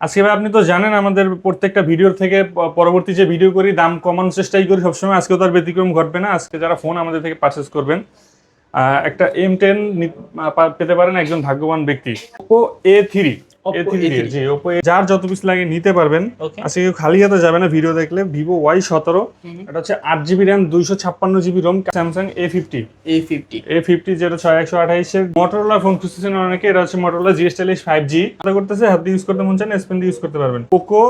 আজকে ভাই আপনি তো জানেন আমাদের প্রত্যেকটা ভিডিওর থেকে পরবর্তী যে ভিডিও করি, দাম কমানোর চেষ্টাই করি সবসময়। আজকেও তার ব্যতিক্রম ঘটবে না। আজকে যারা ফোন আমাদের থেকে পারচেস করবেন একটা এম টেন পেতে পারেন একজন ভাগ্যবান ব্যক্তি। Oppo A three Oppo A three A3 জি ওপো যার যত পিস লাগে নিতে পারবেন। আজকে কেউ খালি হাতে যাবে না ভিডিও দেখলে। ভিভো ওয়াই সতেরো। এটা হচ্ছে আট জিবি র্যাম দুইশো ছাপ্পান্ন GB ROM Samsung A fifty A fifty A fifty যেটা ছয় একশো আঠাইশের। মোটরলা ফোন খুঁজতেছেন অনেকে এটা হচ্ছে মোটরোলা জিএসটাইলিশ ফাইভ জি করতেছে হাত ইউজ করতে মন চান স্পেন ইউজ করতে পারবেন। Poco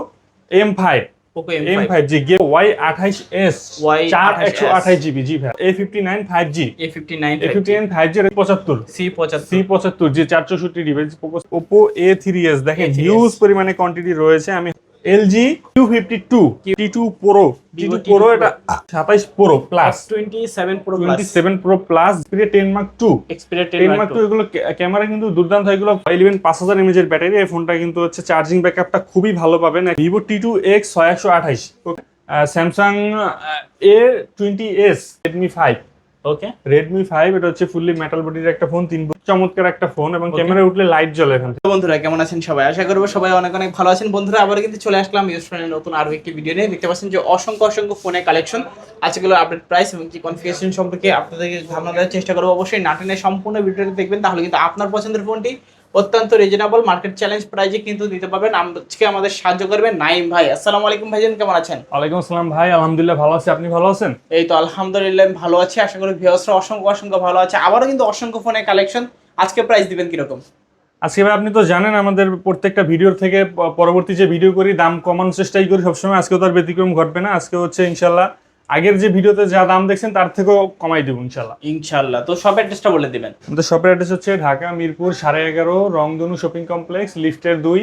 M five Poco M five G গে ওয়াই আঠাইশ এস ওয়াই চার 28S একশো আঠাইশ জিবি জি ভাই A fifty nine five G A fifty nine A fifty nine five G পঁচাত্তর সি পঁচাত্তর সি পঁচাত্তর জি চার device Poco Oppo A three S দেখেন A3s হিউজ পরিমাণে কোয়ান্টিটি রয়েছে। আমি LG two fifty two T two pro T two pro Pro। এটা সাতাইশ pro plus twenty seven pro twenty seven pro plus ten mark two Xperia ten mark two এগুলো camera কিন্তু দুর্দান্ত এগুলো eleven পাঁচ হাজার এমএজের ব্যাটারি এই ফোনটা কিন্তু হচ্ছে চার্জিং ব্যাকআপটা খুবই ভালো পাবেন। ভিভো টি টু এক্স ছয় একশো আঠাইশ Samsung A twenty S Redmi five okay Redmi five এটা হচ্ছে ফুললি মেটাল বডির একটা ফোন তিন চমৎকার একটা ফোন এবং ক্যামেরা উঠলে লাইট জ্বলে এখান থেকে। বন্ধুরা কেমন আছেন সবাই? আশা করব সবাই অনেক অনেক ভালো আছেন। বন্ধুরা আবার কিন্তু চলে আসলাম ইউজ ফ্রেন্ডের নতুন আরও একটি ভিডিও নিয়ে। দেখতে পাচ্ছেন যে অসংখ্য অসংখ্য ফোনের কালেকশন আজকেগুলো আপডেট প্রাইস এবং কি কনফিগারেশন সম্পর্কে আপনাদেরকে ধারণা দেওয়ার চেষ্টা করব। অবশ্যই নাটেনের সম্পূর্ণ ভিডিওটা দেখবেন তাহলে কিন্তু আপনার পছন্দের ফোনটি অত্যন্ত রিজনেবল মার্কেট চ্যালেঞ্জ প্রাইজে কিন্তু দিতে পারবেন। আজকে আমাদের সাহায্য করবেন নাইম ভাই। আসসালামু আলাইকুম ভাইজান কেমন আছেন? ওয়ালাইকুম আসসালাম ভাই আলহামদুলিল্লাহ ভালো আছি। আপনি ভালো আছেন? এই তো আলহামদুলিল্লাহ আমি ভালো আছি। আশা করি ভিউয়ার্সরা অসংখ্য অসংখ্য ভালো আছে। আবারও কিন্তু অসংখ্য ফোনের কালেকশন আজকে প্রাইস দিবেন কীরকম? আজকে ভাই আপনি তো জানেন আমাদের প্রত্যেকটা ভিডিওর থেকে পরবর্তী যে ভিডিও করি দাম কমানোর চেষ্টাই করি সবসময়। আজকেও তার ব্যতিক্রম ঘটবে না। আজকে হচ্ছে ইনশাল্লাহ আগের যে ভিডিওতে যা দাম দেখছেন তার থেকেও কমাই দেবো ইনশাল্লাহ ইনশাআল্লাহ। তো সব অ্যাড্রেসটা বলে দিবেন। আমাদের শপের অ্যাড্রেস হচ্ছে ঢাকা মিরপুর সাড়ে এগারো রংধনু শপিং কমপ্লেক্স লিফটের দুই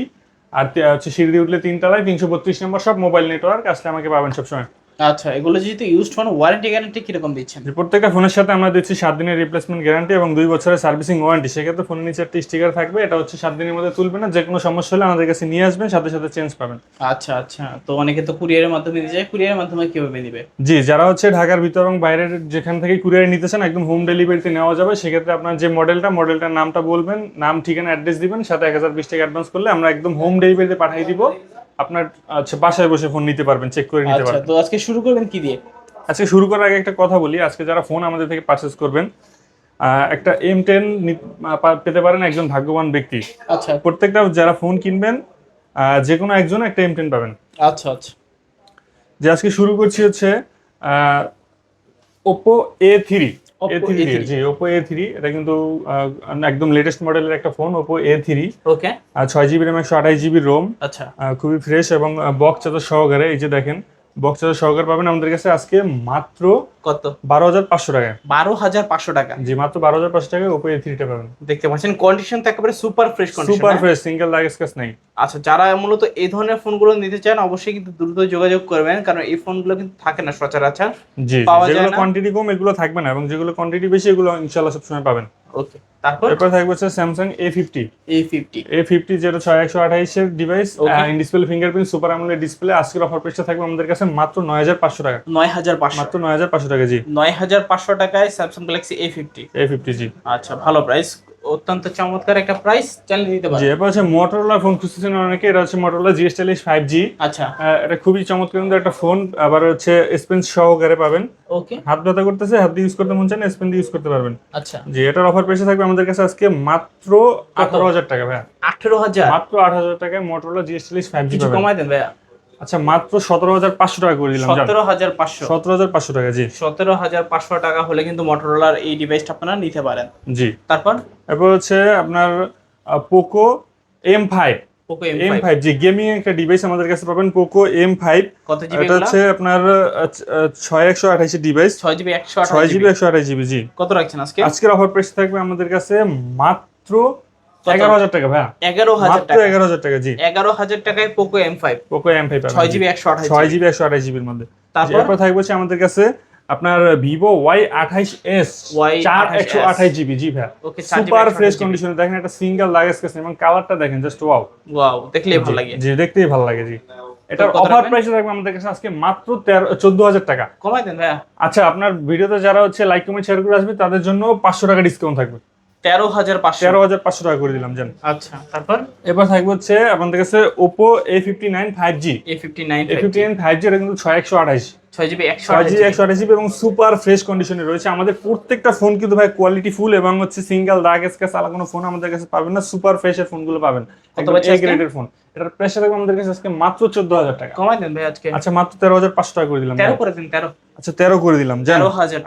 আর হচ্ছে সিঁড়ি উঠলে তিনতলায় তিনশো বত্রিশ নম্বর সব মোবাইল নেটওয়ার্ক আসলে আমাকে পাবেন সবসময়। আচ্ছা এগুলো যেহেতু ইউজড ফোন ওয়ারেন্টি গ্যারান্টি কীরকম দিচ্ছেন? প্রত্যেকটা ফোনের সাথে আমরা দিচ্ছি সাত দিনের রিপ্লেসমেন্ট গ্যারান্টি এবং দুই বছরের সার্ভিসিং ওয়ারেন্টি সেক্ষেত্রে ফোনের নিচে একটা স্টিকার থাকবে এটা হচ্ছে সাত দিনের মধ্যে তুলবে না যে কোনো সমস্যা হলে আমাদের কাছে নিয়ে আসবেন সাথে সাথে চেঞ্জ পাবেন। আচ্ছা আচ্ছা তো অনেকে তো কুরিয়ারের মাধ্যমে দিতে চায় কুরিয়ারের মাধ্যমে কীভাবে নিবে? জি যারা হচ্ছে ঢাকার ভিতর এবং বাইরের যেখান থেকে কুরিয়ার নিতে চান একদম হোম ডেলিভারিতে নেওয়া যাবে। সেক্ষেত্রে আপনার যে মডেলটা মডেলটার নামটা বলবেন নাম ঠিকানা অ্যাড্রেস দিবেন সাথে এক হাজার বিশ টাকা অ্যাডভান্স করলে আমরা একদম হোম ডেলিভারিতে পাঠিয়ে দিব। আপনার আচ্ছা বাসায় বসে ফোন নিতে পারবেন চেক করে নিতে আচ্ছা পারবেন। তো আজকে শুরু করবেন কি দিয়ে? আজকে শুরু করার আগে একটা কথা বলি আজকে যারা ফোন আমাদের থেকে পারচেস করবেন একটা এম টেন পেতে পারেন একজন ভাগ্যবান ব্যক্তি। আচ্ছা। প্রত্যেকটা যারা ফোন কিনবেন যে কোনো একজন একটা এম টেন পাবেন। আচ্ছা আচ্ছা। যে আজকে শুরু করছি হচ্ছে Oppo A three A three G Oppo A three এটা কিন্তু একদম লেটেস্ট মডেলের একটা phone Oppo A three okay ছয় জিবি র্যাম একশো আঠাশ জিবি রোম আচ্ছা। খুবই ফ্রেশ এবং বক্স চার্জার সহকারে এই যে দেখেন বক্স চার্জার সহকারে পাবেন আমাদের কাছে আজকে মাত্র কত? বারো হাজার পাঁচশো টাকায় বারো হাজার পাঁচশো টাকা। জি মাত্র বারো হাজার পাঁচশো টাকায় ওপো এ থ্রিটা পাবেন। দেখতে পাচ্ছেন কন্ডিশন তো একেবারে super fresh condition super fresh single দাগ স্ক্র্যাচ নেই। আচ্ছা যারা মূলত এই ধরনের ফোনগুলো নিতে চান অবশ্যই কিন্তু দ্রুত যোগাযোগ করবেন কারণ এই ফোনগুলো কিন্তু থাকে না সচরাচর। জি যেগুলো কোয়ান্টিটি কম এগুলো থাকবে না এবং যেগুলো কোয়ান্টিটি বেশি এগুলো ইনশাল্লাহ সবসময় পাবেন। ওকে তারপর? এরপর থাকবে হচ্ছে Samsung A fifty A fifty A fifty যেটা ছয় একশো আঠাইশের device. In display fingerprint super AMOLED display আজকের অফার প্রাইসটা থাকবে আমাদের কাছে মাত্র নয় হাজার পাঁচশো টাকা। নয় হাজার পাঁচশো। মাত্র নয় হাজার পাঁচশো টাকা জি। নয় হাজার পাঁচশো টাকায় Samsung Galaxy A fifty A fifty জি। আচ্ছা ভালো প্রাইস অত্যন্ত চমৎকার একটা প্রাইস চালিয়ে দিতে জি পারেন এরপর হচ্ছে মোটরোলা ফোন খুঁজতেছেন অনেকে এটা হচ্ছে মোটরোলা জিএসটাইলিশ ফাইভ জি আচ্ছা। এটা খুবই চমৎকার কিন্তু একটা ফোন আবার হচ্ছে স্পেন্স সহকারে পাবেন। ওকে হাত ব্যথা করতেছে হাত দিয়ে ইউজ করতে মন চান স্পেন দিয়ে ইউজ করতে পারবেন। আচ্ছা। জি এটার অফার প্রাইসে থাকবে আমাদের কাছে আজকে মাত্র আঠারো হাজার টাকা ভাইয়া। আঠেরো হাজার? মাত্র আট হাজার টাকায় মোটরোলা জিএসটাইলিশ ফাইভ জি কমাই দেন ভাইয়া। আচ্ছা মাত্র সতেরো হাজার পাঁচশো টাকা করে দিলাম সতেরো হাজার পাঁচশো। সতেরো হাজার পাঁচশো টাকা জি। সতেরো হাজার পাঁচশো টাকা হলে কিন্তু মোটরোলার এই ডিভাইসটা আপনারা নিতে পারেন। জি। তারপর? এরপর হচ্ছে আপনার Poco M five Poco M five G gaming একটা ডিভাইস আমাদের কাছে পাবেন পোকো এম ফাইভ কত জিবি এটা হচ্ছে আপনার ছয় একশো ডিভাইস ছয় জিবি একশো ছয় জিবি একশো আঠাশ জিবি জি। কত রাখছেন আজকে? আজকের অফার প্রাইস থাকবে আমাদের কাছে মাত্র এগারো হাজার টাকা ভাইয়া। এগারো হাজার টাকা। এগারো হাজার টাকা জি। এগারো হাজার টাকায় Poco M five Poco M five ছয় জিবি একশো আঠাশ ছয় জিবি। একশো আঠাশ জিবির মধ্যে। তারপর? থাকবে আমাদের কাছে আপনার ভিভো ওয়াই আঠাইশ এস চার একশো আঠাইশ জিবি জি ভাই সুপার ফ্রেশ কন্ডিশনে দেখেন একটা সিঙ্গেল লাগেজ কেস এবং কালারটা দেখেন জাস্ট ওয়াও ওয়াও দেখলেই ভালো লাগে। জি দেখতেই ভালো লাগে জি। এটার অফার? প্রাইস থাকবে আমাদের কাছে আজকে মাত্র তেরো চোদ্দ হাজার টাকা। কমাই দেন ভাইয়া। আচ্ছা আপনার ভিডিওতে যারা হচ্ছে লাইক কমেন্ট শেয়ার করে আসবে তাদের জন্য পাঁচশো টাকা ডিসকাউন্ট থাকবে। তেরো হাজার পাঁচশো। তেরো হাজার পাঁচশো টাকা করে দিলাম জান। আচ্ছা তারপর? এবার থাকবে হচ্ছে আপনাদের কাছে Oppo A fifty nine five G A fifty nine A fifty nine five G এটা কিন্তু ছয় একশো আঠাশ ছয় জিবি একশো আঠাশ জিবি এবং সুপার ফ্রেশ কন্ডিশনে রয়েছে। আমাদের প্রত্যেকটা ফোন কিন্তু ভাই কোয়ালিটি ফুল এবং হচ্ছে সিঙ্গেল দাগ স্ক্যাচ আলাদা কোনো ফোন আমাদের কাছে পাবেন না। সুপার ফ্রেশের ফোনগুলো পাবেন। একদম এ গ্রেডের ফোন এটার প্রাইস থাকবে আমাদের কাছে আজকে মাত্র চোদ্দ হাজার টাকা। কমাই দেন ভাই আজকে। আচ্ছা মাত্র তেরো হাজার পাঁচশো টাকা করে দিলাম তেরো করে দিন তেরো। আচ্ছা তেরো করে দিলাম জান।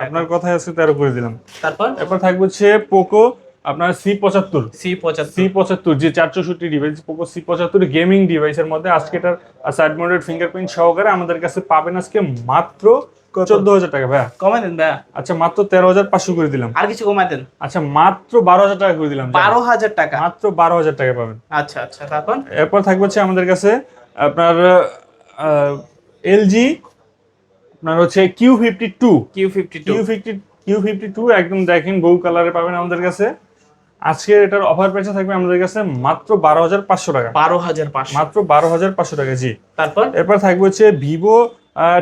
আপনার কথায় আজকে তেরো করে দিলাম। তারপর? এরপর থাকবে হচ্ছে পোকো আপনার সি পঁচাত্তর। সি পঁচাত্তর। সি পঁচাত্তর যে চার চৌষট্টি ডিভাইস পোকো সি পঁচাত্তর গেমিং ডিভাইসের মধ্যে আজকে এটার সাইড মোডেড ফিঙ্গারপ্রিন্ট সহকারে আমাদের কাছে পাবেন আজকে মাত্র চোদ্দ হাজার টাকা ভাইয়া। কমাই দেন ভাইয়া। আচ্ছা মাত্র তেরো হাজার পাঁচশো করে দিলাম। আর কিছু কমাই দেন? আচ্ছা মাত্র বারো হাজার টাকা করে দিলাম বারো হাজার টাকা? মাত্র বারো হাজার টাকা পাবেন। আচ্ছা আচ্ছা তারপর? এরপর থাকবে হচ্ছে আমাদের কাছে আপনার এলজি আপনার হচ্ছে Q fifty two Q fifty two Q fifty Q fifty two একদম দেখেন বউ কালারে পাবেন আমাদের কাছে। আজকে এটার অফার প্রাইসে থাকবে আমাদের কাছে মাত্র বারো হাজার পাঁচশো টাকা। বারো হাজার পাঁচশো। মাত্র বারো হাজার পাঁচশো টাকা জি। তারপর? এরপর থাকবে হচ্ছে Vivo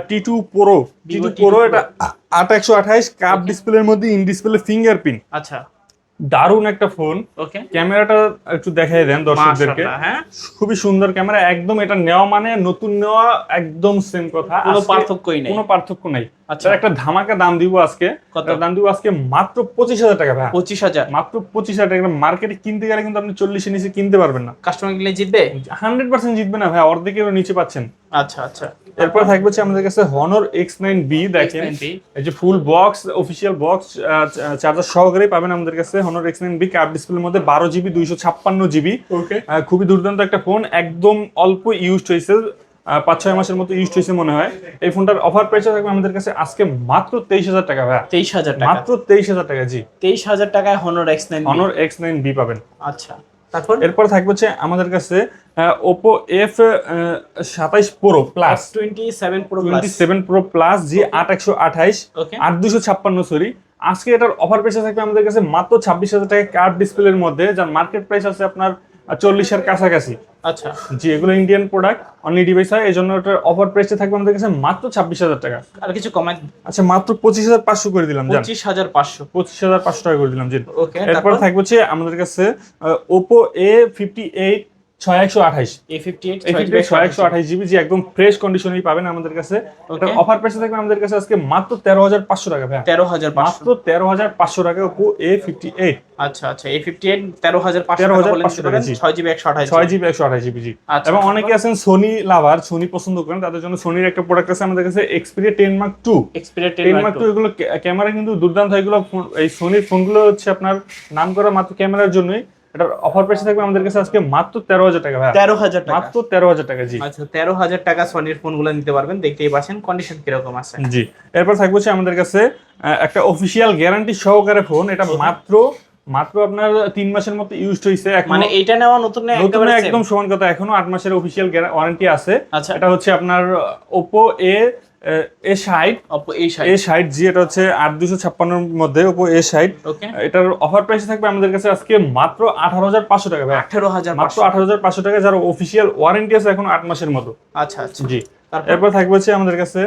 T two pro T two pro এটা আট একশো আঠাইশ কাপ ডিসপ্লের মধ্যে ইন ডিসপ্লে ফিঙ্গারপ্রিন্ট আচ্ছা। দারুণ একটা ফোন। ওকে ক্যামেরাটা একটু দেখাই দেন দর্শকদেরকে। হ্যাঁ। খুবই সুন্দর ক্যামেরা একদম এটা নেওয়া মানে নতুন নেওয়া একদম সেম কথা। কোনো পার্থক্যই নেই। কোনো পার্থক্য নাই। আচ্ছা। একটা ধামাকা দাম দিব আজকে। কত? দাম দিব আজকে মাত্র পঁচিশ হাজার টাকা ভাই পঁচিশ হাজার। মাত্র পঁচিশ হাজার টাকা। মার্কেটে কিনতে গেলে কিন্তু আপনি চল্লিশের নিচে কিনতে পারবেন না। কাস্টমার গেলে জিতবে? হান্ড্রেড পার্সেন্ট জিতবে না ভাই অর্ধেকেরও নিচে পাচ্ছেন। আচ্ছা আচ্ছা। এরপর থাকবে হচ্ছে আমাদের কাছে হনর এক্স নাইন বি দেখেন। এই যে full box official box charger সহকারে পাবেন আমাদের কাছে হনর এক্স নাইন বি কাপ ডিসপ্লের মধ্যে বারো জিবি দুইশো ছাপ্পান্ন জিবি ওকে খুবই দুর্দান্ত একটা ফোন একদম অল্প ইউজড হয়েছে আহ, পাঁচ ছয় মাসের মতো ইউজড হয়েছে মনে হয়। এই ফোনটার অফার প্রাইস থাকবে আমাদের কাছে আজকে মাত্র তেইশ হাজার টাকা ভাই তেইশ হাজার মাত্র তেইশ হাজার টাকা জি। তেইশ হাজার টাকায় Honor X nine Honor X nine B পাবেন। আচ্ছা। তারপর? এরপর থাকবে হচ্ছে আমাদের কাছে ওপো এফ সাতাইশ pro plus twenty seven pro twenty seven pro plus জি আট একশো আঠাইশ আট দুশো ছাপ্পান্ন সরি আজকে এটার অফার প্রাইস থাকবে আমাদের কাছে মাত্র ছাব্বিশ হাজার টাকা কার্ড ডিসপ্লের মধ্যে যার মার্কেট প্রাইস আছে আপনার চল্লিশের কাছাকাছি। আচ্ছা জি এগুলো ইন্ডিয়ান প্রোডাক্ট অনলি ডিভাইস হয় এই জন্য ওটার অফার প্রাইসে থাকবে আমাদের কাছে মাত্র ছাব্বিশ হাজার টাকা। আর কিছু কমাই আচ্ছা মাত্র পঁচিশ হাজার পাঁচশো করে দিলাম পঁচিশ হাজার পাঁচশো। পঁচিশ হাজার পাঁচশো টাকা করে দিলাম জি। ওকে এরপর থাকবে হচ্ছে আমাদের কাছে ওপো এ ফিফটি এইট ছয় একশো আঠাইশ এ ফিফটি এইট ছয় একশো আঠাইশ জিবি জি একদম ফ্রেশ কন্ডিশনেই পাবেন আমাদের কাছে। অফার প্রাইসে থাকবে আমাদের কাছে আজকে মাত্র তেরো হাজার পাঁচশো টাকা ভাই তেরো হাজার মাত্র তেরো হাজার পাঁচশো টাকা ওপো এ ফিফটি এইট আচ্ছা আচ্ছা এ ফিফটি এইট তেরো হাজার 13,500 টাকা টাকা, ছয় জিবি একশো আঠাশ ছয় জিবি একশো আঠাশ জিবি জি। আচ্ছা, এবং অনেকে আছেন সোনি লাভার সোনি পছন্দ করেন তাদের জন্য সোনির একটা প্রোডাক্ট আছে আমাদের কাছে Xperia ten mark two Xperia ten mark two এগুলো ক্যামেরা কিন্তু দুর্দান্ত। এগুলো এই সোনির ফোনগুলো হচ্ছে আপনার নাম করা মাত্র ক্যামেরার জন্যই। এটার অফার প্রাইস থাকবে আমাদের কাছে আজকে মাত্র তেরো হাজার টাকা ভাই তেরো হাজার টাকা। মাত্র তেরো হাজার টাকা জি। আচ্ছা তেরো হাজার টাকা সনির ফোনগুলো নিতে পারবেন দেখতেই পাচ্ছেন কন্ডিশন কীরকম আছে। জি। এরপর থাকবে হচ্ছে আমাদের কাছে একটা অফিসিয়াল গ্যারান্টি সহকারে ফোন এটা মাত্র মাত্র আপনার তিন মাসের মতো ইউজ হয়েছে মানে এইটা নেওয়া নতুন নতুন একদম সমান কথা এখনও আট মাসের অফিসিয়াল ওয়ারেন্টি আছে। আচ্ছা। এটা হচ্ছে আপনার ওপো এ এ ষাট অপো এই সাইড এ ষাট জি এটা হচ্ছে আট দুশো ছাপ্পান্নর মধ্যে ওপো এ ওকে। এটার অফার প্রাইস থাকবে আমাদের কাছে আজকে মাত্র আঠারো হাজার পাঁচশো টাকা ভাই আঠেরো হাজার মাত্র আঠারো হাজার পাঁচশো টাকা যার অফিসিয়াল ওয়ারেন্টি আছে এখন আট মাসের মতো। আচ্ছা আচ্ছা। জি। তারপর? থাকবে হচ্ছে আমাদের কাছে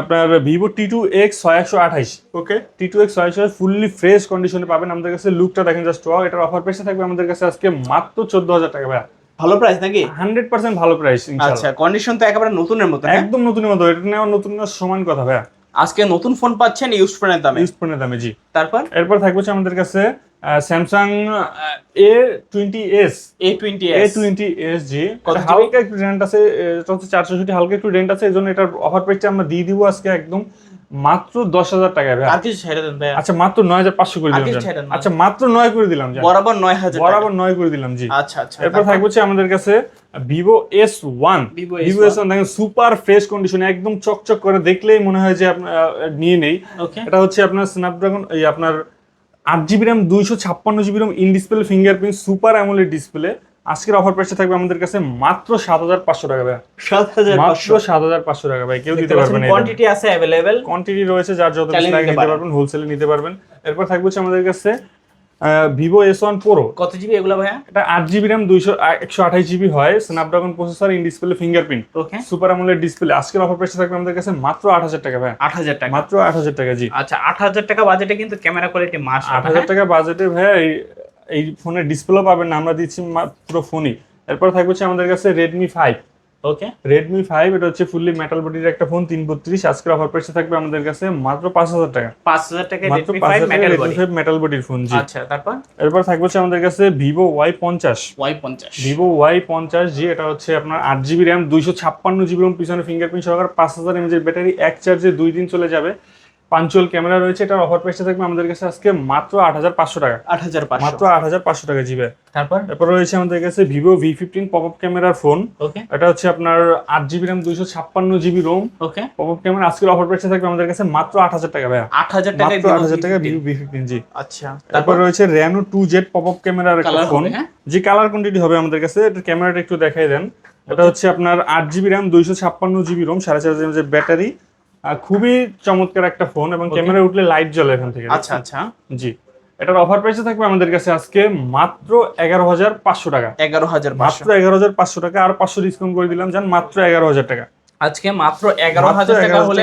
আপনার ভিভো টি টু এক্স ছয় একশো আঠাইশ। ওকে। টি টু এক্স ছয় একশো ফুললি ফ্রেশ কন্ডিশনে পাবেন আমাদের কাছে। লুকটা দেখেন জাস্ট ওয়াও এটার অফার প্রাইসে থাকবে আমাদের কাছে আজকে মাত্র চোদ্দ হাজার টাকা ভাই ভালো প্রাইস নাকি? হান্ড্রেড পার্সেন্ট ভালো প্রাইস আচ্ছা কন্ডিশন তো একেবারে নতুনের মতো হ্যাঁ? একদম নতুনের মতো এটা নেওয়া নতুন সমান কথা ভাইয়া। আজকে নতুন ফোন পাচ্ছেন ইউজ ফোনের দামে। ইউজ ফোনের দামে জি। তারপর? এরপর থাকবে আমাদের কাছে Samsung A twenty S A twenty A twenty S জি। কত হালকা একটু রেন্ট আছে চারশো হালকা একটু রেন্ট আছে এই জন্য এটার অফার প্রাইসটা আমরা দিয়ে দিব আজকে একদম। মাত্র দশ হাজার ভাই। আর কিছু ছেড়ে দেন ভাই আচ্ছা মাত্র নয় হাজার পাঁচশো করে দিলাম। আচ্ছা মাত্র নয় করে দিলাম বরাবর নয় হাজার বরাবর নয় করে দিলাম জি। আচ্ছা আচ্ছা এরপর থাকবে হচ্ছে আমাদের কাছে Vivo S one Vivo S one দেখেন সুপার ফ্রেশ কন্ডিশনে একদম চকচক করে দেখলেই মনে হয় যে আপনার নিয়ে নেই। এটা হচ্ছে আপনার স্ন্যাপড্রাগন এই আপনার আট জিবি র্যাম দুইশো ছাপ্পান্ন GB RAM in display fingerprint super AMOLED display আজকের অফার প্রাইসটা থাকবে আমাদের কাছে মাত্র সাত হাজার পাঁচশো টাকা ভাই সাত হাজার মাত্র সাত হাজার পাঁচশো টাকা ভাই কেউ দিতে পারবে না কোয়ান্টিটি আছে অ্যাভেলেবেল কোয়ান্টিটি রয়েছে যার যত লাগে নিতে পারবেন হোলসেলে নিতে পারবেন। এরপর থাকবে হচ্ছে আমাদের কাছে ভিভো এস ওয়ান প্রো কত জিবি এগুলো ভাইয়া? এটা আট জিবি র্যাম দুইশো একশো আঠাশ জিবি হয়। Snapdragon processor in display fingerprint okay super AMOLED display আজকের অফার প্রাইসে থাকবে আমাদের কাছে মাত্র আট হাজার টাকা ভাই আট হাজার টাকা। মাত্র আট হাজার টাকা জি। আচ্ছা আট হাজার টাকা বাজেটে কিন্তু ক্যামেরা কোয়ালিটি মাস আট হাজার টাকা বাজেটে ভাইয়া এই ফোনের ডিসপ্লে পাবেন না আমরা দিচ্ছি মা- পুরো ফোনই। এরপর থাকবে হচ্ছে আমাদের কাছে Redmi five okay Redmi five এটা হচ্ছে ফুললি মেটাল বডির একটা ফোন তিন বত্রিশ। আজকের অফার প্রাইসে থাকবে আমাদের কাছে মাত্র পাঁচ হাজার টাকা। পাঁচ হাজার টাকা মাত্র পাঁচ হাজার টাকা metal Redmi body five metal বডির ফোন জি। আচ্ছা তারপর? এরপর থাকবে হচ্ছে আমাদের কাছে ভিভো ওয়াই পঞ্চাশ। ওয়াই পঞ্চাশ। ভিভো ওয়াই পঞ্চাশ জি এটা হচ্ছে আপনার আট জিবি র্যাম দুইশো ছাপ্পান্ন জিবি রোম পিছনে ফিঙ্গারপ্রিন্ট সহকারে পাঁচ হাজার এমএজের ব্যাটারি এক চার্জে দুই দিন চলে যাবে। পাঞ্চুয়াল ক্যামেরা রয়েছে এটার অফার প্রাইসটা থাকবে আমাদের কাছে আজকে মাত্র আট হাজার পাঁচশো টাকা। আট হাজার পাঁচশো। মাত্র আট হাজার পাঁচশো টাকা জিবে। তারপর? এরপর রয়েছে আমাদের কাছে Vivo V fifteen pop up ক্যামেরার ফোন এটা হচ্ছে আপনার আট জিবি র্যাম দুইশো ছাপ্পান্ন GB ROM okay pop up camera আজকের অফার প্রাইসটা থাকবে আমাদের কাছে মাত্র আট হাজার টাকা ভাইয়া। আট হাজার টাকা মাত্র আট হাজার টাকা ভিভো ভি ফিফটিন জি। আচ্ছা। তারপর তারপর? রয়েছে Reno two Z pop up ক্যামেরার একটা ফোন? যে কালার কোয়ান্টিটি হবে আমাদের কাছে। এটা ক্যামেরাটা একটু দেখাই দেন। এটা হচ্ছে আপনার আট জিবি র্যাম দুইশো ছাপ্পান্ন জিবি রোম সাড়ে চার ব্যাটারি খুবই চমৎকার একটা ফোন এবং ক্যামেরা উঠলে লাইট জ্বলে এখান থেকে। আচ্ছা আচ্ছা। জি। এটার অফার প্রাইসে থাকবে আমাদের কাছে আজকে মাত্র এগারো হাজার পাঁচশো টাকা। এগারো হাজার মাত্র এগারো হাজার পাঁচশো টাকা। আর পাঁচশো ডিসকাউন্ট করে দিলাম যান মাত্র এগারো হাজার টাকা। আজকে মাত্র এগারো হাজার টাকা হলে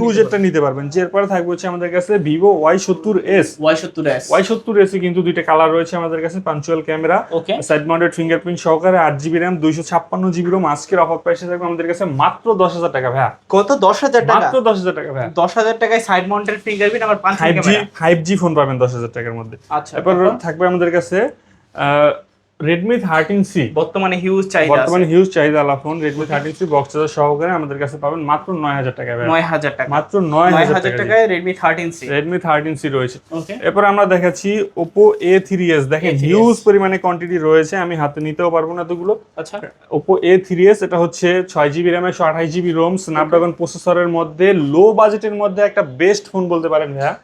টু জেডটা নিতে পারবেন। যে এরপরে থাকবে হচ্ছে আমাদের কাছে ভিভো ওয়াই সত্তর এস ওয়াই সত্তর এস ওয়াই সত্তর এসে কিন্তু দুইটা কালার রয়েছে আমাদের কাছে punctual camera okay side mounted fingerprint সহকারে আট জিবি র্যাম দুইশো ছাপ্পান্ন জিবি রোম আজকের অফার প্রাইসে থাকবে আমাদের কাছে মাত্র দশ হাজার টাকা ভাইয়া। কত? দশ হাজার টাকা? মাত্র দশ হাজার টাকা ভাইয়া। দশ হাজার টাকায় সাইড মাউন্টেড ফিঙ্গারপ্রিন্ট পাঁচ five G five G phone পাবেন দশ হাজার টাকার মধ্যে। আচ্ছা। এরপর থাকবে আমাদের কাছে রেডমি থার্টিন সি বর্তমানে হিউজ চাহিদা আছে। বর্তমানে হিউজ চাহিদা আলা phone. Redmi thirteen C box charger সহকারে আমাদের কাছে পাবেন মাত্র নয় হাজার টাকা নয় হাজার টাকা। মাত্র নয় হাজার হাজার টাকা টাকায় Redmi thirteen C Redmi thirteen C রয়েছে। ওকে এরপর আমরা দেখাচ্ছি ওপো এ থ্রি এস দেখেন হিউজ পরিমাণে কোয়ান্টিটি রয়েছে। আমি হাতে নিতেও পারব না এতগুলো। আচ্ছা। ওপো এ থ্রি এস এটা হচ্ছে ছয় জিবি র্যাম একশো আঠাশ জিবি রোম স্ন্যাপড্রাগন প্রসেসরের মধ্যে লো বাজেটের মধ্যে একটা বেস্ট ফোন বলতে পারেন ভাইয়া।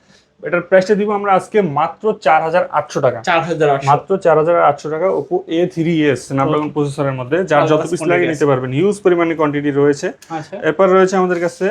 এটার প্রাইসটা দিব আমরা আজকে মাত্র চার হাজার আটশো টাকা। চার হাজার আটশো। মাত্র চার হাজার আটশো টাকা Oppo A three S Snapdragon প্রসেসরের মধ্যে। যার যত পিস লাগে নিতে পারবেন। হিউজ পরিমাণে কোয়ান্টিটি রয়েছে। আচ্ছা। এরপর রয়েছে আমাদের কাছে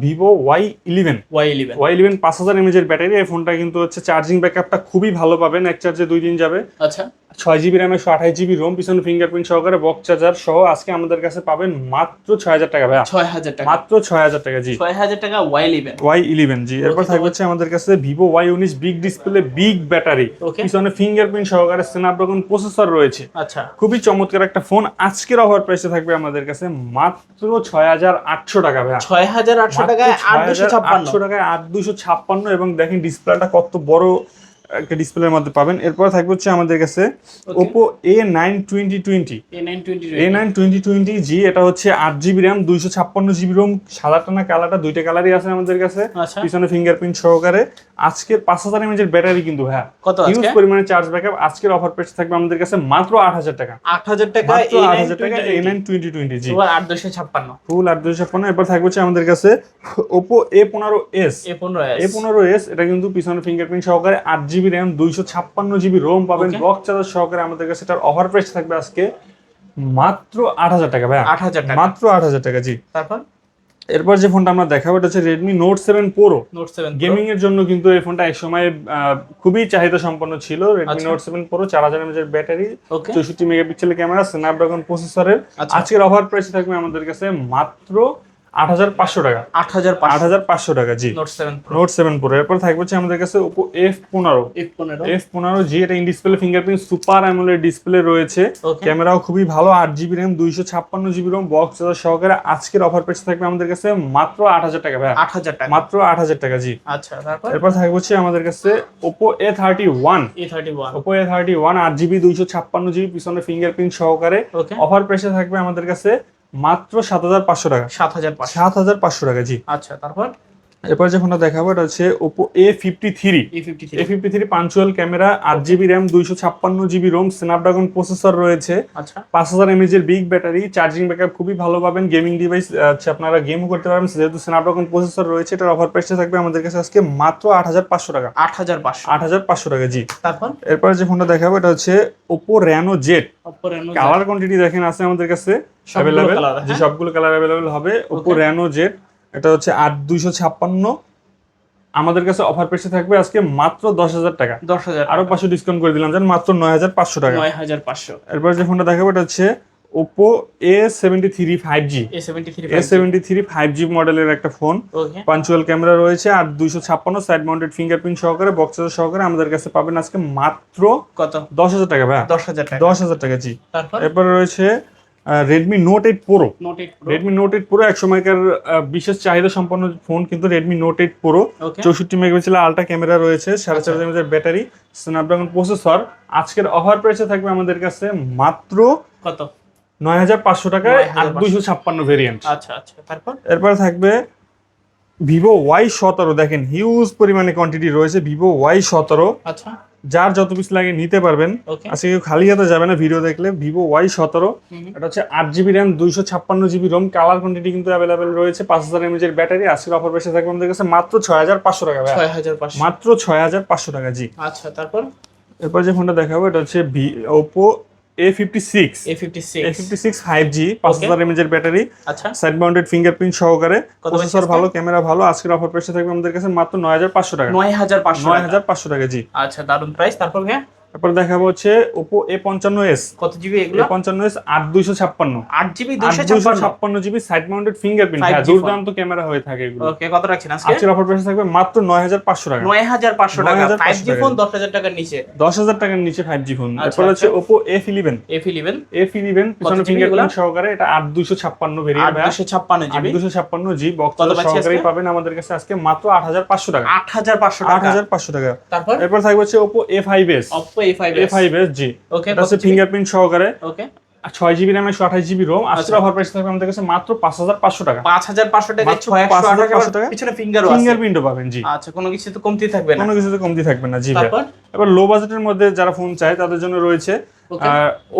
Vivo Y eleven Y eleven Y eleven পাঁচ হাজার এমএজের ব্যাটারি। এই ফোনটা কিন্তু হচ্ছে চার্জিং ব্যাকআপটা খুবই ভালো পাবেন। এক চার্জে দুই দিন যাবে। আচ্ছা। ছয় জিবি র্যাম একশো আঠাশ জিবি রোম পিছনে ফিঙ্গারপ্রিন্ট সহকারে বক্স চার্জার সহ আজকে আমাদের কাছে পাবেন মাত্র ছয় হাজার টাকা ভাইয়া। ছয় হাজার টাকা। মাত্র ছয় হাজার টাকা জি। ছয় হাজার টাকা ওয়াই ইলেভেন ওয়াই ইলেভেন জি। এরপর থাকবে হচ্ছে আমাদের কাছে ভিভো ওয়াই উনিশ বিগ ডিসপ্লে বিগ ব্যাটারি. পিছনে ফিঙ্গারপ্রিন্ট সহকারে স্ন্যাপড্রাগন প্রসেসর রয়েছে। আচ্ছা। খুবই চমৎকার একটা ফোন আজকের অফার প্রাইসে থাকবে আমাদের কাছে মাত্র ছয় হাজার আটশো টাকা ভাইয়া। ছয় হাজার আটশো টাকায় আট দুশো ছাপ্পান্ন টাকায় আট দুশো ছাপ্পান্ন এবং দেখেন ডিসপ্লেটা কত বড় একটা ডিসপ্লের মধ্যে পাবেন। এরপর থাকবে হচ্ছে আমাদের কাছে Oppo A nine twenty twenty A nine twenty twenty twenty জি এটা হচ্ছে আট জিবি র্যাম দুইশো ছাপ্পান্ন জিবি রোম সাদাটা না কালারটা দুইটা কালারই আছে আমাদের কাছে। আচ্ছা। পিছনে ফিঙ্গারপ্রিন্ট সহকারে। আজকের পাঁচ হাজার এমএজের ব্যাটারি কিন্তু হ্যাঁ কত হিউজ পরিমাণে চার্জ ব্যাকআপ আজকের অফার প্রাইস থাকবে আমাদের কাছে মাত্র আট হাজার টাকা। আট হাজার টাকা আট হাজার টাকা এ নাইন টোয়েন্টি টোয়েন্টি জি। আট দুশো ছাপ্পান্ন। ফুল আট দুশো ছাপ্পান্ন। এরপর থাকবে হচ্ছে আমাদের কাছে ওপো এ পনেরো এস এ পনেরো এ পনেরো এস এটা কিন্তু পিছনে ফিঙ্গারপ্রিন্ট সহকারে আট জিবি র্যাম দুইশো ছাপ্পান্ন জিবি রোম পাবেন. বক্স চার্জার সহকারে আমাদের কাছে এটার অফার প্রাইস থাকবে আজকে মাত্র আট হাজার টাকা ভাই আট হাজার টাকা। মাত্র আট হাজার টাকা জি। তারপর? এরপর যে ফোনটা আমরা দেখাবো এটা হচ্ছে Redmi note seven pro note seven gaming এর জন্য কিন্তু এই ফোনটা এক সময় খুবই চাহিদা সম্পন্ন ছিল রেডমি। নোট সেভেন প্রো চার হাজার এমএজের ব্যাটারি ওকে। চৌষট্টি মেগাপিক্সেলের ক্যামেরা স্ন্যাপড্রাগন প্রসেসরের। আজকের অফার প্রাইস থাকবে আমাদের কাছে মাত্র আট হাজার পাঁচশো টাকা। আট হাজার আট হাজার পাঁচশো টাকা জি। Note seven note seven pro এরপর থাকবে হচ্ছে আমাদের কাছে ওপো এফ পনেরো। এফ পনেরো। জি এটা in display fingerprint super AMOLED display রয়েছে। ক্যামেরাও খুবই ভালো আট জিবি র্যাম দুইশো ছাপ্পান্ন জিবি রোম বক্স সহকারে। আজকের অফার প্রাইস থাকবে আমাদের কাছে মাত্র আট হাজার টাকা ভাই আট হাজার টাকা। মাত্র আট হাজার টাকা জি। আচ্ছা তারপর? এরপর থাকবে হচ্ছে আমাদের কাছে Oppo A thirty one A thirty one Oppo A thirty one আট জিবি দুইশো ছাপ্পান্ন জিবি পিছনে ফিঙ্গারপ্রিন্ট সহকারে। অফার প্রাইসে থাকবে আমাদের কাছে মাত্র সাত হাজার পাঁচশো টাকা। সাত হাজার সাত হাজার পাঁচশো টাকা জি। আচ্ছা তারপর? এরপর যে ফোনটা দেখাবো এটা হচ্ছে Oppo A fifty three A fifty three punctual camera আট জিবি র্যাম দুইশো ছাপ্পান্ন জিবি রোম স্ন্যাপড্রাগন প্রসেসর রয়েছে। আচ্ছা। পাঁচ হাজার এমএজ এর বিগ ব্যাটারি চার্জিং ব্যাকআপ খুবই ভালো পাবেন। গেমিং ডিভাইস হচ্ছে আপনারা গেমও করতে পারবেন। যেহেতু স্ন্যাপড্রাগন প্রসেসর রয়েছে এটার অফার প্রাইসটা থাকবে আমাদের কাছে আজকে মাত্র আট হাজার পাঁচশো টাকা। আট হাজার পাঁচশো। আট হাজার পাঁচশো টাকা জি। তারপর? এরপর যে ফোনটা দেখাবো এটা হচ্ছে Oppo Reno Z colour quantity দেখেন আছে আমাদের কাছে সবগুলো অ্যাভেলেবেল যে? সবগুলো কালার অ্যাভেলেবেল হবে। ওপো. র্যানো জেড এটা হচ্ছে আট দুইশো ছাপ্পান্ন। আমাদের কাছে অফার পেসে থাকবে আজকে মাত্র দশ হাজার টাকা। দশ হাজার আরও পাঁচশো ডিসকাউন্ট করে দিলাম জান মাত্র নয় হাজার পাঁচশো টাকা। নয় হাজার পাঁচশো। এরপর যে ফোনটা দেখাবো এটা হচ্ছে Oppo A seventy three five G A seventy three five G মডেলের একটা ফোন পাঞ্চুয়াল ক্যামেরা রয়েছে আর দুইশো ছাপ্পান্ন সাইড মাউন্টেড ফিঙ্গারপ্রিন্ট সহকারে বক্স সহকারে আমাদের কাছে পাবেন আজকে মাত্র কত? দশ হাজার টাকা ভাই দশ হাজার টাকা। দশ হাজার টাকা জি। এরপরে রয়েছে Redmi note eight pro Redmi note eight pro এক সময়কার বিশেষ চাহিদা সম্পন্ন ফোন কিন্তু রেডমি নোট এইট প্রো চৌষট্টি মেগাপিক্সেল আলট্রা ক্যামেরা রয়েছে সাড়ে চার। হাজার ব্যাটারি স্ন্যাপড্রাগন প্রসেসর আজকের অফার প্রাইসে থাকবে আমাদের কাছে মাত্র কত? নয় হাজার পাঁচশো টাকায় আর দুইশো ছাপ্পান্ন ভেরিয়েন্ট আচ্ছা আচ্ছা তারপর? এরপরে থাকবে ভিভো ওয়াই সতেরো। দেখেন হিউজ পরিমাণে কোয়ান্টিটি রয়েছে ভিভো ওয়াই সতেরো। আচ্ছা। যার যত পিস লাগে নিতে পারবেন। আজকে কেউ খালি হাতে যাবে না ভিডিও দেখলে। ভিভো ওয়াই সতেরো। এটা হচ্ছে আট জিবি র্যাম দুইশো ছাপ্পান্ন জিবি রোম কালার কোয়ান্টিটি কিন্তু অ্যাভেলেবেল রয়েছে। পাঁচ হাজার এমএজ এর ব্যাটারি আজকের অফার বেশি থাকবে আমাদের কাছে। মাত্র ছয় হাজার পাঁচশো টাকা ছয় হাজার পাঁচশো। মাত্র ছয় হাজার পাঁচশো টাকা জি। আচ্ছা তারপর? এরপর যে ফোনটা দেখাবো এটা হচ্ছে ভি ওপো ব্যাটারি আচ্ছা। সাইড মাউন্টেড ফিঙ্গারপ্রিন্ট সহকারে প্রসেসর ভালো ক্যামেরা ভালো আজকের অফার থাকবে আমাদের কাছে মাত্র নয় হাজার পাঁচশো টাকা। নয় হাজার পাঁচশো নয় টাকা। হাজার পাঁচশো টাকা জি। আচ্ছা দারুণ প্রাইস তারপর ভাইয়া? তারপরে দেখাবো হচ্ছে ওপো এ পঞ্চান্ন এস কত জিবি এগুলো? পঞ্চান্ন এস আট দুইশো ছাপ্পান্ন। আট জিবি দুইশো ছাপ্পান্ন। জিবি সাইড মাউন্টেড ফিঙ্গারপ্রিন্ট হ্যাঁ দুর্দান্ত ক্যামেরা হয়ে থাকে এগুলো। ওকে কত রাখছেন আজকে? আজকের অফার প্রাইস থাকবে মাত্র নয় হাজার পাঁচশো টাকা। নয় হাজার পাঁচশো টাকা। ফাইভ জি ফোন দশ হাজার টাকার নিচে। দশ হাজার টাকার নিচে ফাইভ জি ফোন তারপরে হচ্ছে Oppo F eleven F eleven F eleven পিছনে ফিঙ্গারপ্রিন্ট সহকারে। এটা আট দুইশো ছাপ্পান্ন ভেরিয়েন্ট হ্যাঁ। দুশো ছাপ্পান্ন জিবি দুশো ছাপ্পান্ন জি বক্স সহকারেই পাবেন আমাদের কাছে আজকে মাত্র আট হাজার পাঁচশো টাকা। আট হাজার পাঁচশো টাকা। আট হাজার পাঁচশো টাকা। তারপর? এরপর থাকবে হচ্ছে Oppo A five S Oppo ছয় জিবি জিবি মাত্র পাঁচ হাজার পাঁচশো টাকা। পাঁচ হাজার পাঁচশো টাকা ফিঙ্গার পাবেন জি। আচ্ছা কোনো না। কোনো কমতি থাকবে না জি এবার লো বাজেটের মধ্যে যারা ফোন চায় তাদের জন্য রয়েছে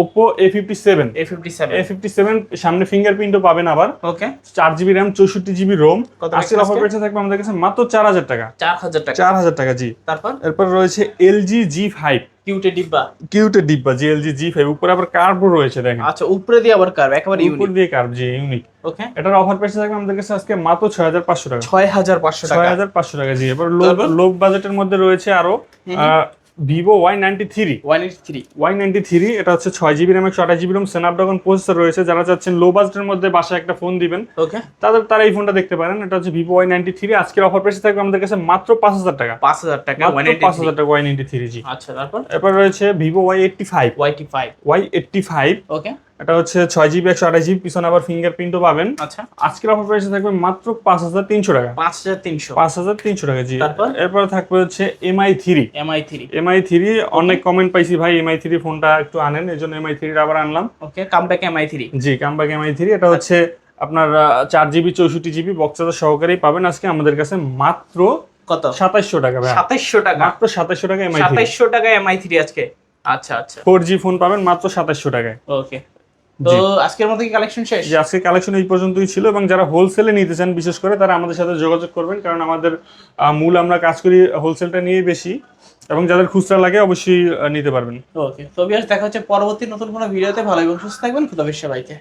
Oppo A fifty seven A fifty seven A fifty seven সামনে ফিঙ্গারপ্রিন্টও পাবেন আবার। ওকে চার জিবি র্যাম চৌষট্টি জিবি রোম আজকের অফার? প্রাইসে থাকবে আমাদের কাছে মাত্র চার হাজার টাকা। চার হাজার টাকা। চার হাজার টাকা জি। তারপর? এরপর রয়েছে এলজি জি ফাইভ কিউটে ডিব্বা। কিউটের ডিব্বা জি এলজি জি ফাইভ উপরে আবার কার্ভও রয়েছে দেখেন। আচ্ছা উপরে দিয়ে আবার কার একেবারে উপর ইউনিক দিয়ে কার্ভ জি ইউনিক ওকে এটার অফার প্রাইসে থাকবে আমাদের কাছে আজকে মাত্র ছয় হাজার পাঁচশো টাকা। ছয় হাজার পাঁচশো ছয় টাকা হাজার পাঁচশো টাকা জি। এবার লো বাজেটের মধ্যে রয়েছে আরও Vivo Y ninety three Y ninety three Y ninety three এটা হচ্ছে ছয় জিবি র্যাম ছটা আঠাশ জিবি র্যাম স্ন্যাপড্রাগন প্রসেসর রয়েছে যারা চাচ্ছেন লো বাজেটের মধ্যে বাসায় একটা ফোন দিবেন। ওকে তাদের তারা এই ফোনটা দেখতে পারেন এটা হচ্ছে ভিভো ওয়াই নাইনটি থ্রি আজকের অফার প্রাইসে থাকবে আমাদের কাছে মাত্র পাঁচ হাজার টাকা। পাঁচ হাজার টাকা পাঁচ হাজার টাকা ওয়াই নাইনটি থ্রি জি। আচ্ছা তারপর? এরপর রয়েছে Vivo Y eighty five Y eighty five Y eighty five okay এটা হচ্ছে ছয় জিবি একশো আঠাশ জিবি পিছনে আবার ফিঙ্গারপ্রিন্টও পাবেন। আচ্ছা। আজকের অফার প্রাইসে থাকবে মাত্র পাঁচ হাজার তিনশো টাকা। পাঁচ হাজার তিনশো। পাঁচ হাজার তিনশো টাকা জি। তারপর? এরপর থাকবে হচ্ছে MI three MI three MI three অনেক কমেন্ট পাইছি ভাই এমআই থ্রি ফোনটা একটু আনেন এই জন্য এমআই থ্রিটা আবার আনলাম। Okay come back MI three G comeback MI three এটা হচ্ছে আপনার চার জিবি চৌষট্টি জিবি বক্সাদার সহকারেই পাবেন। আজকে আমাদের কাছে মাত্র কত? সাতাইশশো টাকা ভাই। সাতাইশশো টাকা? মাত্র সাতাইশশো টাকা এমআই থ্রি সাতাইশশো টাকা এমআই থ্রি আজকে। আচ্ছা আচ্ছা। ফোর জি ফোন পাবেন মাত্র সাতাইশশো টাকায়। ওকে। তো আজকের মতো কি কালেকশন শেষ? যে আজকে কালেকশন এই পর্যন্তই ছিল এবং যারা হোলসেলে নিতে চান বিশেষ করে তারা আমাদের সাথে যোগাযোগ করবেন কারণ আমাদের মূল আমরা কাজ করি হোলসেলটা নিয়েই বেশি এবং যাদের খুচরা লাগে অবশ্যই নিতে পারবেন। ওকে তো বিয়াস দেখা হচ্ছে পরবর্তী নতুন কোনো ভিডিওতে ভালো এবং সুস্থ থাকবেন খুদাবেশ সবাইকে।